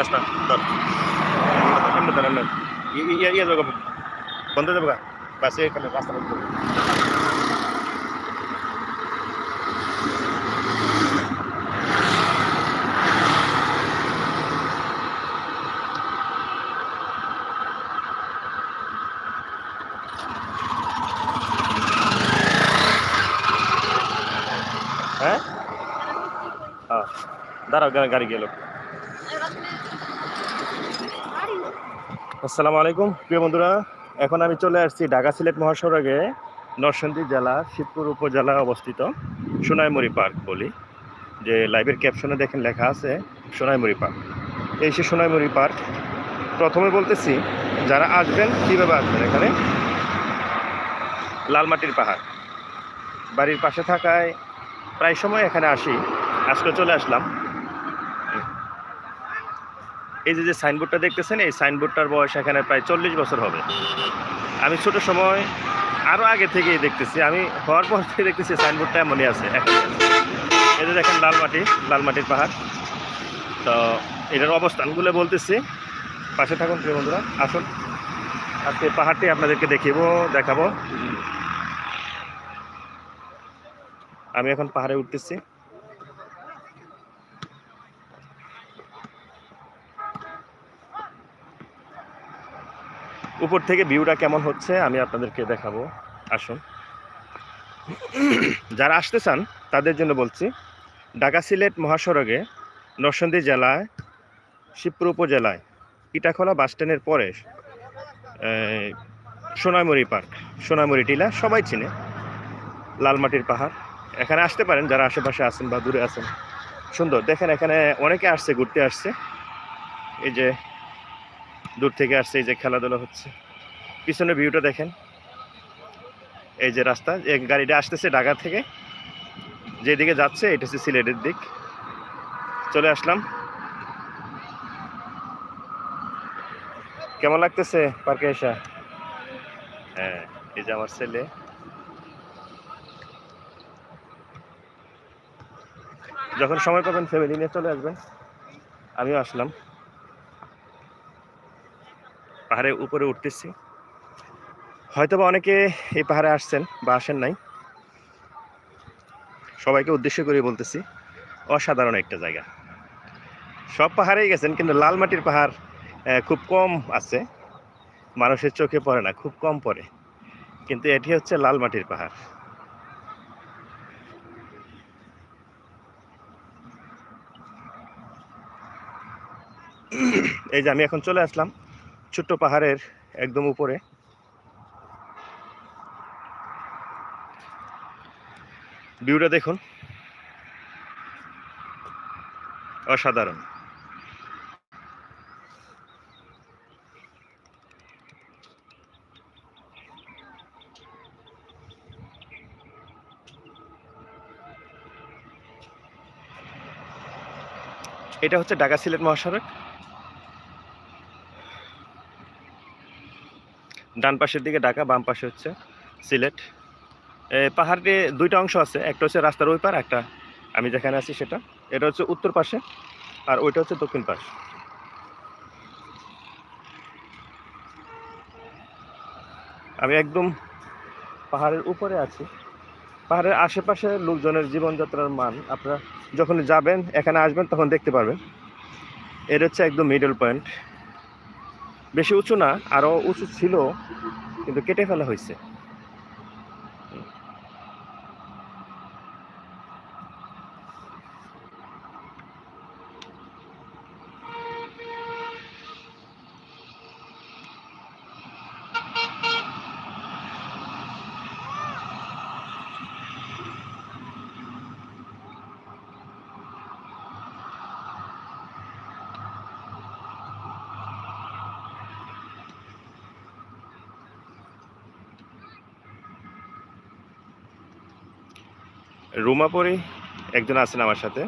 যাইস না রাস্তা ধর এমনি ধর এমনি ইয়ে ইয়ে যাব বন্ধ যাব গা বাসে এখানে রাস্তা বন্ধ করব। হ্যাঁ হ্যাঁ দাঁড়াও গা- গাড়ি গেল আসসালামু আলাইকুম। প্রিয় বন্ধুরা, এখন আমি চলে আসছি ঢাকা সিলেট মহাসড়কে, নরসিংদী জেলা, শিবপুর উপজেলা অবস্থিত সোনাইমুড়ি পার্ক বলি, যে লাইভের ক্যাপশনে দেখেন লেখা আছে, সোনাইমুড়ি পার্ক। এই সে সোনাইমুড়ি পার্ক, প্রথমে বলতেছি, যারা আসবেন, কীভাবে আসবেন এখানে? লালমাটির পাহাড়। বাড়ির পাশে থাকায় প্রায় সময় এখানে আসি। আজকে চলে আসলাম। এই যে যে সাইনবোর্ডটা দেখতেছেন, এই সাইনবোর্ডটার বয়স এখানে প্রায় চল্লিশ বছর হবে। আমি ছোট সময় আরও আগে থেকেই দেখতেছি। আমি হওয়ার পর থেকে দেখতেছি সাইনবোর্ডটা এমনই আছে এখনই আছে। এই যে দেখেন লালমাটি লালমাটির পাহাড়। তো এটার অবস্থানগুলো বলতেছি। পাশে থাকুন প্রিয় বন্ধুরা। আসুন। আজকে পাহাড়টি আপনাদেরকে দেখিব, দেখাবো। আমি এখন পাহাড়ে উঠতেছি। উপর থেকে ভিউটা কেমন হচ্ছে আমি আপনাদেরকে দেখাবো। আসুন। যারা আসতে চান তাদের জন্য বলছি ঢাকা সিলেট মহাসড়কে নরসিংদী জেলায় শিবপুর উপজেলায় ইটাখোলা বাস স্ট্যান্ডের পরে এই, সোনাইমুড়ি পার্ক সোনাইমুড়ি টিলা সবাই চিনে লালমাটির পাহাড়। এখানে আসতে পারেন যারা আশেপাশে আছেন বা দূরে আছেন। সুন্দর দেখেন এখানে অনেকে আসছে ঘুরতে আসছে। এই যে দূর থেকে আসছে এই যে খেলাধুলা হচ্ছে। পিছনে ভিউটা দেখেন। এই যে রাস্তা এই গাড়িটা আসতেছে ঢাকা থেকে। যেদিকে যাচ্ছে, এটা হচ্ছে সিলেটের দিক। চলে আসলাম। কেমন লাগতেছে পার্কে এসা? হ্যাঁ এই যে আমার ছেলে। যখন সময় পাবেন ফ্যামিলি নিয়ে চলে আসবেন। আমিও আসলাম। পাহাড়ে উপরে উঠতেছি। হয়তো বা অনেকে এই পাহাড়ে আসছেন বা আসেন নাই। সবাইকে উদ্দেশ্য করে বলতেছি, অসাধারণ একটা জায়গা। সব পাহাড়েই গেছেন, কিন্তু লাল মাটির পাহাড় খুব কম আছে। মানুষের চোখে পড়ে না, খুব কম পড়ে। কিন্তু এটি হচ্ছে লাল মাটির পাহাড়। এই যে আমি এখন চলে আসলাম। ছোট্ট পাহাড়ের একদম উপরে। ভিউটা দেখুন। অসাধারণ। এটা হচ্ছে ঢাকা সিলেট মহাসড়ক। ডান পাশের দিকে ঢাকা, বাম পাশে হচ্ছে সিলেট। পাহাড়ে দুইটা অংশ আছে, একটা হচ্ছে রাস্তার ওই পার, একটা আমি যেখানে আছি সেটা। এটা হচ্ছে উত্তর পাশে আর ওইটা হচ্ছে দক্ষিণ পাশ। আমি একদম পাহাড়ের উপরে আছি। পাহাড়ের আশেপাশে লোকজনের জীবনযাত্রার মান আপনারা যখন যাবেন, এখানে আসবেন, তখন দেখতে পারবেন। এটা হচ্ছে একদম মিডল পয়েন্ট বেশি উঁচু না আরও উঁচু ছিল কিন্তু কেটে ফেলা হয়েছে। রুমাপুরি একজন আছেন আমার সাথে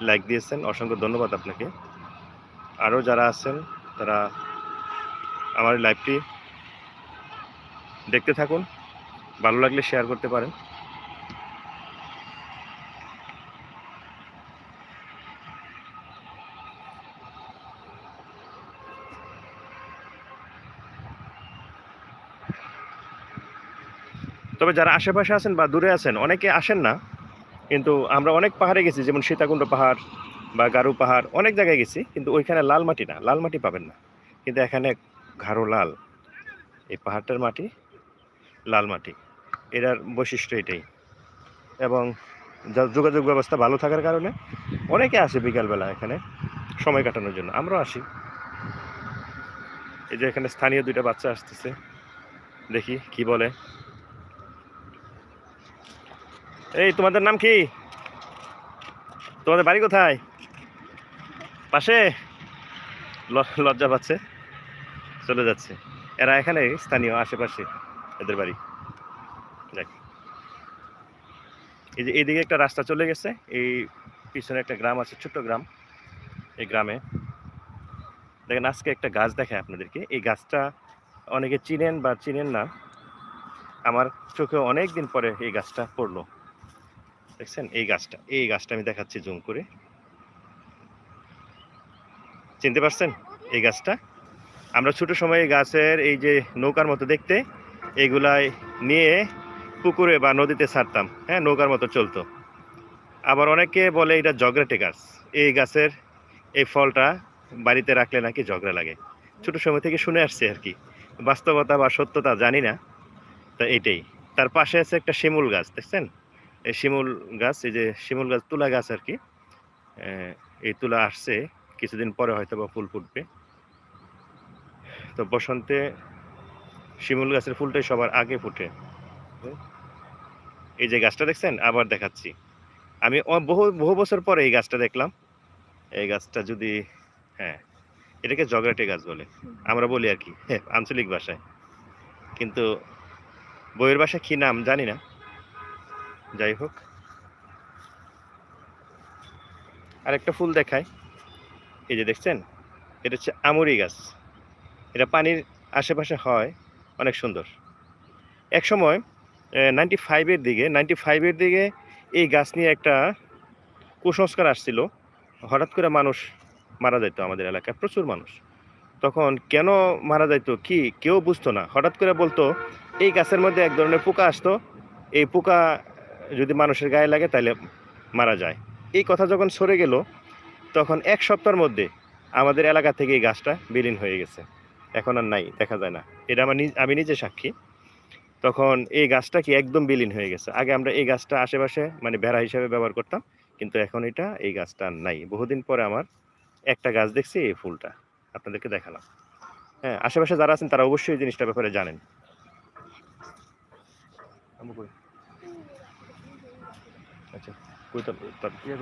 লাইক দিয়েছেন, অসংখ্য ধন্যবাদ আপনাকে। আরও যারা আছেন, তারা আমার লাইভটি দেখতে থাকুন, ভালো লাগলে শেয়ার করতে পারেন। তবে যারা আশেপাশে আছেন বা দূরে আছেন, অনেকে আসেন না, কিন্তু আমরা অনেক পাহাড়ে গেছি, যেমন সীতাকুণ্ড পাহাড় বা গারু পাহাড়, অনেক জায়গায় গেছি, কিন্তু ওইখানে লাল মাটি না, লাল মাটি পাবেন না। কিন্তু এখানে ঘাড়ো লাল, এই পাহাড়টার মাটি লাল মাটি, এটার বৈশিষ্ট্য এটাই। এবং যোগাযোগ ব্যবস্থা ভালো থাকার কারণে অনেকে আসে বিকালবেলা এখানে সময় কাটানোর জন্য, আমরাও আসি। এই যে এখানে স্থানীয় দুইটা বাচ্চা আসতেছে, দেখি কি বলে। এই, তোমাদের নাম কি? তোমাদের বাড়ি কোথায়? পাশে? লজ্জা পাচ্ছে। চলে যাচ্ছে। এরা এখানে স্থানীয় আশেপাশে এদের বাড়ি। দেখ এই যে এইদিকে একটা রাস্তা চলে গেছে। এই পিছনে একটা গ্রাম আছে, ছোট্ট গ্রাম। এই গ্রামে। দেখেন, আজকে একটা গাছ দেখায় আপনাদেরকে। এই গাছটা অনেকে চিনেন বা চিনেন না। আমার চোখে অনেক দিন পরে এই গাছটা পড়ল। দেখছেন? এই গাছটা এই গাছটা আমি দেখাচ্ছি জুম করে। চিনতে পারছেন? এই গাছটা? আমরা ছোট সময়ে গাছের এই যে নৌকার মতো দেখতে, এগুলাই নিয়ে পুকুরে বা নদীতে ছাড়তাম। হ্যাঁ নৌকার মতো চলতো। আবার অনেকে বলে এটা জগরাটে গাছ। এই গাছের এই ফলটা বাড়িতে রাখলে নাকি ঝগড়া লাগে। ছোট সময় থেকে শুনে আসছে আর কি। বাস্তবতা বা সত্যতা জানি না, তো এটাই। তার পাশে আছে একটা শিমুল গাছ, দেখছেন? শিমুল গাছ, এই যে শিমুল গাছ, তুলা গাছ আর কি এই তুলা আসছে, কিছুদিন পরে হয়তো বা ফুল ফুটবে। তো বসন্তে শিমুল গাছের ফুলটাই সবার আগে ফুটে। এই যে গাছটা দেখছেন, আবার দেখাচ্ছি। আমি বহু বহু বছর পরে এই গাছটা দেখলাম। এই গাছটা যদি হ্যাঁ এটাকে জগরাটে গাছ বলে। আমরা বলি আর কি, আঞ্চলিক ভাষায়। কিন্তু বইয়ের ভাষায় কী নাম জানি না। যাই হোক। আরেকটা ফুল দেখায় এই যে দেখছেন, এটা হচ্ছে আমুরি গাছ। এটা পানির আশেপাশে হয়, অনেক সুন্দর। এক সময় নাইনটি ফাইভের দিকে নাইনটি ফাইভের দিকে এই গাছ নিয়ে একটা কুসংস্কার আসছিল। হঠাৎ করে মানুষ মারা যাইতো আমাদের এলাকায়, প্রচুর মানুষ। তখন কেন মারা যাইতো কি কেউ বুঝতো না। হঠাৎ করে বলতো, এই গাছের মধ্যে এক ধরনের পোকা আসতো। এই পোকা যদি মানুষের গায়ে লাগে তাহলে মারা যায়। এই কথা যখন সরে গেল, তখন এক সপ্তাহের মধ্যে আমাদের এলাকা থেকে এই গাছটা বিলীন হয়ে গেছে। এখন আর নাই, দেখা যায় না। এটা আমার আমি নিজে সাক্ষী। তখন এই গাছটা কি একদম বিলীন হয়ে গেছে। আগে আমরা এই গাছটা আশেপাশে মানে বেড়া হিসাবে ব্যবহার করতাম, কিন্তু এখন এটা এই গাছটা নাই। বহুদিন পরে আমার একটা গাছ দেখছি, এই ফুলটা। আপনাদেরকে দেখালাম। হ্যাঁ আশেপাশে যারা আছেন, তারা অবশ্যই এই জিনিসটার ব্যাপারে জানেন। ইয়ে?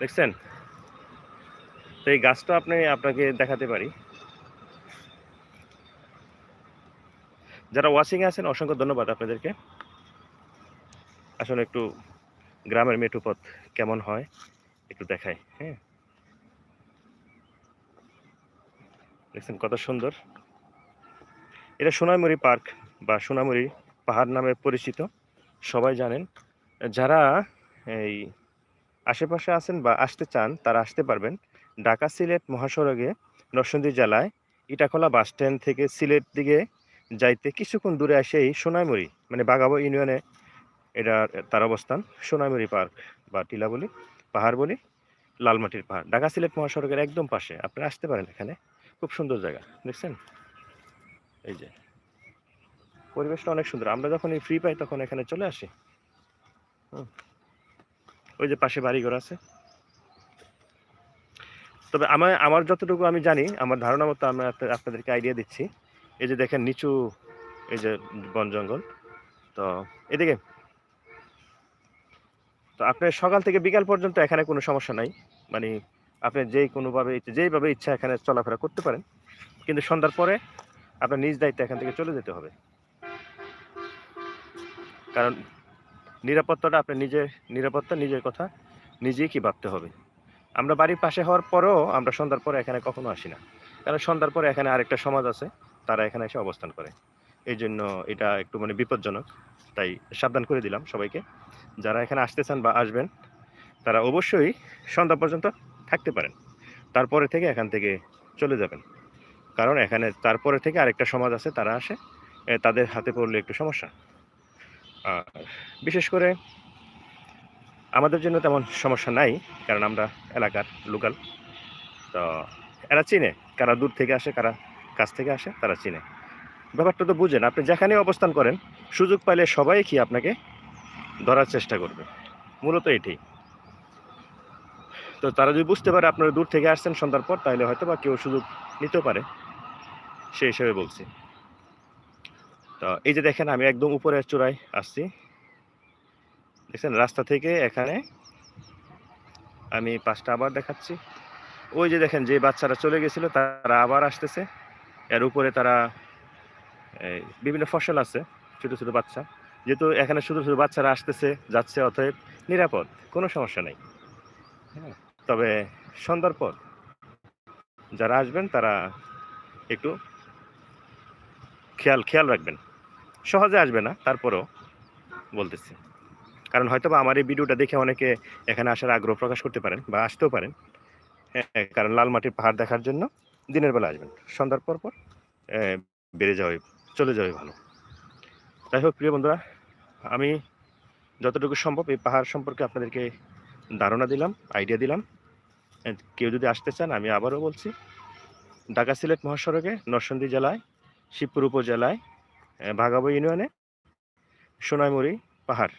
দেখছেন তো এই গাছটা আপনি আপনাকে দেখাতে পারি? যারা ওয়াচিং আছেন অসংখ্য ধন্যবাদ আপনাদেরকে। আসলে একটু গ্রামের মেঠো পথ কেমন হয় একটু দেখাই হ্যাঁ? দেখছেন কত সুন্দর। এটা সোনামুড়ি পার্ক বা সোনামুড়ি পাহাড় নামে পরিচিত। সবাই জানেন, যারা এই আশেপাশে আছেন বা আসতে চান, তারা আসতে পারবেন ঢাকা সিলেট মহাসড়কে নরসিংদী জেলায় ইটাখোলা বাস স্ট্যান্ড থেকে সিলেট দিকে যাইতে কিছুক্ষণ দূরে আসেই সোনাইমুড়ি মানে বাগাবো ইউনিয়নে এটা তার অবস্থান, সোনাইমুড়ি পার্ক বা টিলা বলি পাহাড় বলি লালমাটির পাহাড়। ঢাকা সিলেট মহাসড়কের একদম পাশে আপনি আসতে পারেন এখানে, খুব সুন্দর জায়গা, দেখছেন? এই যে। পরিবেশটা অনেক সুন্দর। আমরা যখন এই ফ্রি পাই, তখন এখানে চলে আসি। ওই যে পাশে বাড়িঘর আছে। তবে আমার আমার যতটুকু আমি জানি, আমার ধারণা মতো আমি আপনা- আপনাদেরকে আইডিয়া দিচ্ছি। এই যে দেখেন নিচু, এই যে বন জঙ্গল। তো এদিকে। তো আপনার সকাল থেকে বিকাল পর্যন্ত এখানে কোনো সমস্যা নাই। মানে আপনি যেই কোনোভাবে, যেইভাবে ইচ্ছা এখানে চলাফেরা করতে পারেন। কিন্তু সন্ধ্যার পরে আপনার নিজ দায়িত্বে এখান থেকে চলে যেতে হবে। কারণ নিরাপত্তাটা আপনার নিজের নিরাপত্তা নিজের কথা নিজেই কি ভাবতে হবে। আমরা বাড়ির পাশে হওয়ার পরেও আমরা সন্ধ্যার পরে এখানে কখনো আসি না। কারণ সন্ধ্যার পরে এখানে আরেকটা সমাজ আছে, তারা এখানে এসে অবস্থান করে। এই জন্য এটা একটু মানে বিপজ্জনক। তাই সাবধান করে দিলাম সবাইকে। যারা এখানে আসতে চান বা আসবেন, তারা অবশ্যই সন্ধ্যা পর্যন্ত থাকতে পারেন। তারপরে থেকে এখান থেকে চলে যাবেন। কারণ এখানে তারপরে থেকে আরেকটা সমাজ আছে, তারা আসে তাদের হাতে পড়লে একটু সমস্যা। বিশেষ করে আমাদের জন্য তেমন সমস্যা নাই, কারণ আমরা এলাকার লোকাল। তো এরা চিনে, কারা দূর থেকে আসে, কারা কাছ থেকে আসে, তারা চিনে। ব্যাপারটা তো বুঝেন, আপনি যেখানে অবস্থান করেন, সুযোগ পাইলে সবাই কি আপনাকে ধরার চেষ্টা করবে? মূলত এটাই তো তারা যদি বুঝতে পারে আপনারা দূর থেকে আসছেন সন্ধ্যার পর, তাহলে হয়তো বা কেউ সুযোগ নিতে পারে। সেই হিসেবে বলছি। তো এই যে দেখেন আমি একদম উপরের চূড়ায় আসছি। দেখছেন রাস্তা থেকে এখানে আমি পাঁচটা আবার দেখাচ্ছি। ওই যে দেখেন যে বাচ্চারা চলে গেছিল তারা আবার আসতেছে। এর উপরে তারা বিভিন্ন ফসল আছে ছোট ছোট বাচ্চা। যেহেতু এখানে শুধু শুধু বাচ্চারা আসতেছে যাচ্ছে অতএব নিরাপদ কোনো সমস্যা নেই। হ্যাঁ, তবে সন্ধ্যার পর যারা আসবেন তারা একটু খেয়াল খেয়াল রাখবেন। সহজে আসবে না তারপরেও বলতেছি। কারণ হয়তো বা আমার এই ভিডিওটা দেখে অনেকে এখানে আসার আগ্রহ প্রকাশ করতে পারেন বা আসতেও পারেন। হ্যাঁ, কারণ লাল মাটির পাহাড় দেখার জন্য দিনের বেলা আসবেন। সন্ধ্যার পর পর বেড়ে যাওয়াই চলে যাওয়াই ভালো। যাই হোক প্রিয় বন্ধুরা আমি যতটুকু সম্ভব এই পাহাড় সম্পর্কে আপনাদেরকে ধারণা দিলাম আইডিয়া দিলাম। কেউ যদি আসতে চান আমি আবারও বলছি ঢাকা সিলেট মহাসড়কে নরসিংদী জেলায় শিবপুর উপজেলায় ভাগাবো ইউনিয়নে সোনাইমুড়ি পাহাড়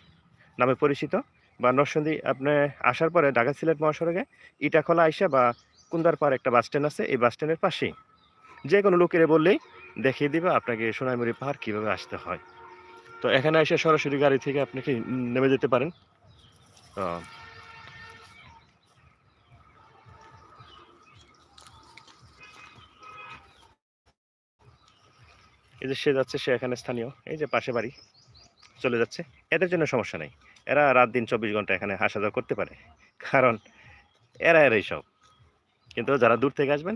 নামে পরিচিত বা নরসিংদী, আপনি আসার পরে ঢাকা সিলেট মহাসড়কে ইটাখোলা আইসা বা কুন্দারপাড় একটা বাস স্ট্যান্ড আছে, এই বাস স্ট্যান্ডের পাশেই। যে কোনো লোকের বললেই দেখিয়ে দিবে আপনাকে সোনাইমুড়ি পাহাড় কীভাবে আসতে হয়। তো এখানে এসে সরাসরি গাড়ি থেকে আপনি কি নেমে যেতে পারেন? তো এই যে সে যাচ্ছে, সে এখানে স্থানীয়। এই যে পাশে বাড়ি, চলে যাচ্ছে। এদের জন্য সমস্যা নেই। এরা রাত দিন চব্বিশ ঘণ্টা এখানে আসা যাওয়া করতে পারে। কারণ এরা এরাই সব। কিন্তু যারা দূর থেকে আসবেন,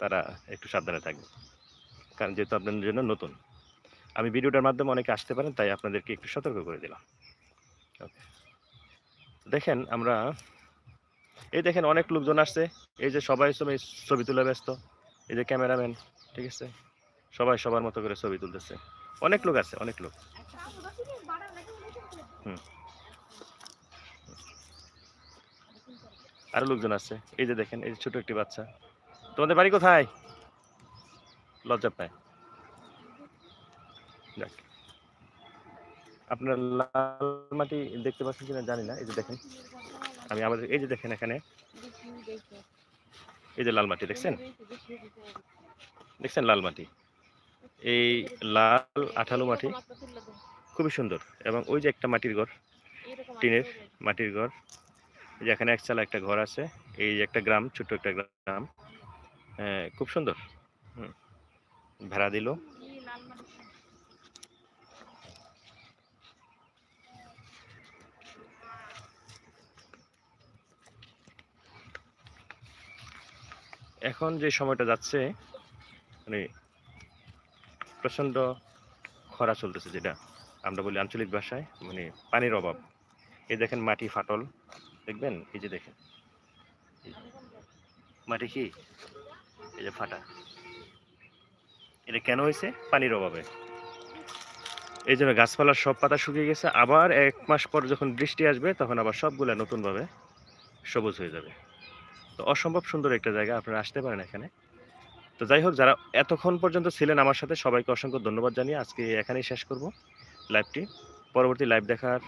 তারা একটু সাবধানে থাকবে কারণ যেহেতু আপনাদের জন্য নতুন। আমি ভিডিওটার মাধ্যমে অনেকে আসতে পারেন, তাই আপনাদেরকে একটু সতর্ক করে দিলাম। ওকে দেখেন আমরা, এই দেখেন অনেক লোকজন আসছে। এই যে সবাই সবাই ছবি তুলে ব্যস্ত। এই যে ক্যামেরাম্যান, ঠিক আছে? সবাই সবার মতো করে ছবি তুলতেছে। অনেক লোক আছে, অনেক লোক। আরও লোকজন আছে। এই যে দেখেন, এই যে ছোট একটি বাচ্চা। তোমাদের বাড়ি কোথায়? লজ্জা পায়। যাক। আপনার লাল মাটি দেখতে পাচ্ছেন কিনা জানি না। এই যে দেখেন। আমি আমাদের, এই যে দেখেন এখানে। এই যে লাল মাটি, দেখছেন? দেখছেন লাল মাটি? এই লাল আঠালো মাটি খুবই সুন্দর এবং ওই যে একটা মাটির ঘর, টিনের মাটির ঘর, এই যে এখানে একচালা একটা ঘর আছে, এই যে একটা গ্রাম, ছোট্ট একটা গ্রাম হ্যাঁ খুব সুন্দর। ভাড়া দিল এখন যে সময়টা যাচ্ছে মানে প্রচণ্ড খরা চলতেছে যেটা আমরা বলি আঞ্চলিক ভাষায় মানে পানির অভাব। এই দেখেন মাটি ফাটল, দেখবেন? এই যে দেখেন। মাটি কি? এই যে ফাটা। এটা কেন হয়েছে? পানির অভাবে। এই জন্য গাছপালার সব পাতা শুকিয়ে গেছে, আবার এক মাস পর যখন বৃষ্টি আসবে, তখন আবার সবগুলা নতুনভাবে সবুজ হয়ে যাবে। তো অসম্ভব সুন্দর একটা জায়গা, আপনারা আসতে পারেন এখানে। তো যাই হোক, যারা এতক্ষণ পর্যন্ত ছিলেন আমার সাথে, সবাইকে অসংখ্য ধন্যবাদ জানিয়ে আজকে এখানেই শেষ করব লাইভটি পরবর্তী লাইভ দেখার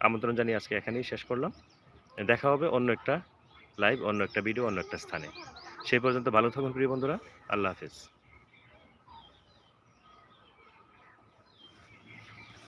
আমন্ত্রণ জানিয়ে আজকে এখানেই শেষ করলাম। দেখা হবে অন্য একটা লাইভ অন্য একটা ভিডিও অন্য একটা স্থানে। সেই পর্যন্ত ভালো থাকুন, প্রিয় বন্ধুরা। আল্লাহ হাফিজ।